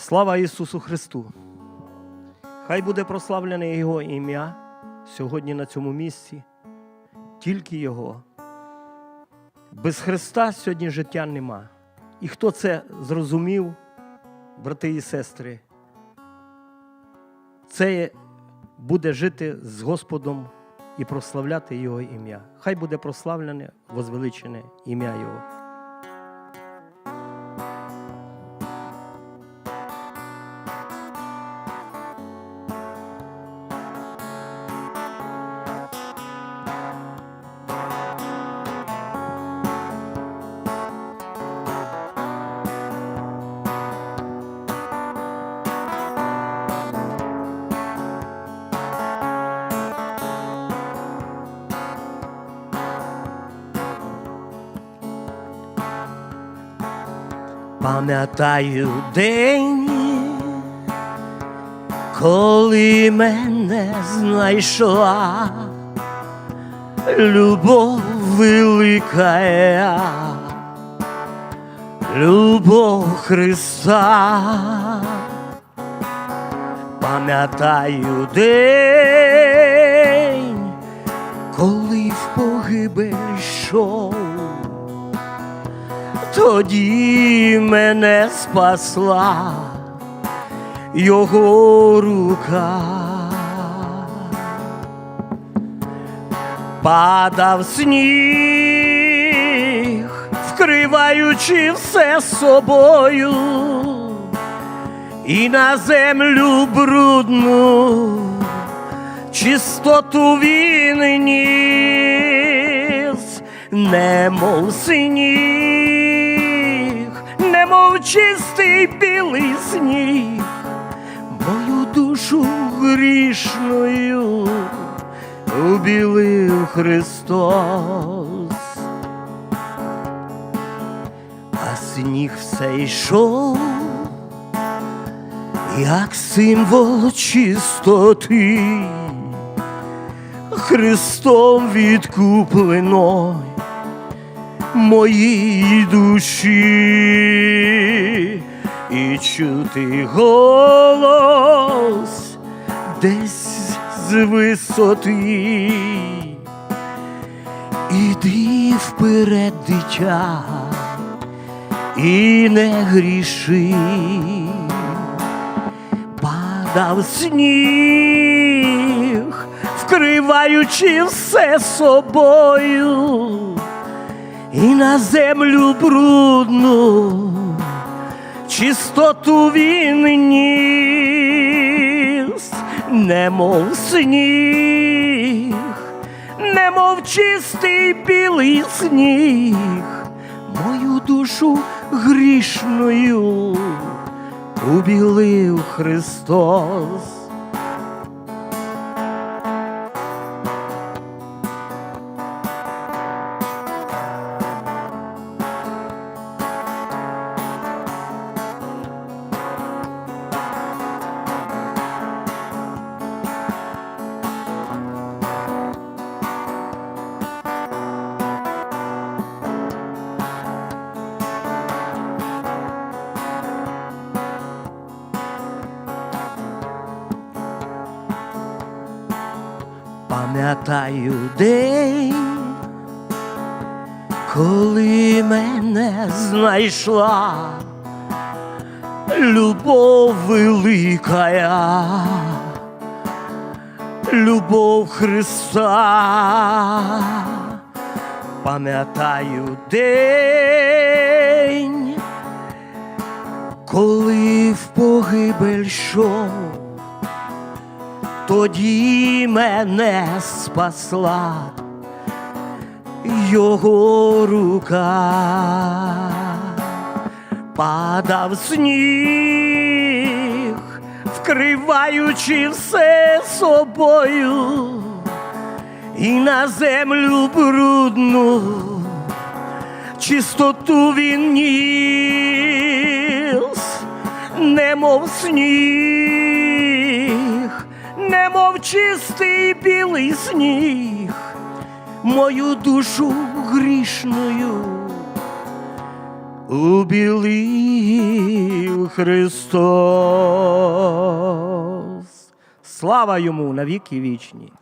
Слава Ісусу Христу! Хай буде прославлене Його ім'я сьогодні на цьому місці, тільки Його. Без Христа сьогодні життя нема. І хто це зрозумів, брати і сестри, це буде жити з Господом і прославляти Його ім'я. Хай буде прославлене, возвеличене ім'я Його. Пам'ятаю день, коли мене знайшла любов велика, любов Христа. Пам'ятаю день, коли в погибель йшов тоді мене спасла його рука. Падав сніг, вкриваючи все собою, і на землю брудну чистоту він ніс, немов сніг, немов чистий білий сніг, мою душу грішною убілив Христос, а сніг все йшов, як символ чистоти. Христом відкуплено моїй душі. І чути голос десь з висоти. Іди вперед, дитя, і не гріши. Падав сніг, вкриваючи все собою, і на землю брудну чистоту він ніс, немов сніг, немов чистий білий сніг, мою душу грішною убілив Христос. Пам'ятаю день, коли мене знайшла любов велика, любов Христа. Пам'ятаю день, коли в погибель йшов тоді мене спасла його рука, падав сніг, вкриваючи все собою, і на землю брудну. Чистоту він ніс, немов сніг чистий білий сніг, мою душу грішною убілив Христос. Слава йому на віки вічні.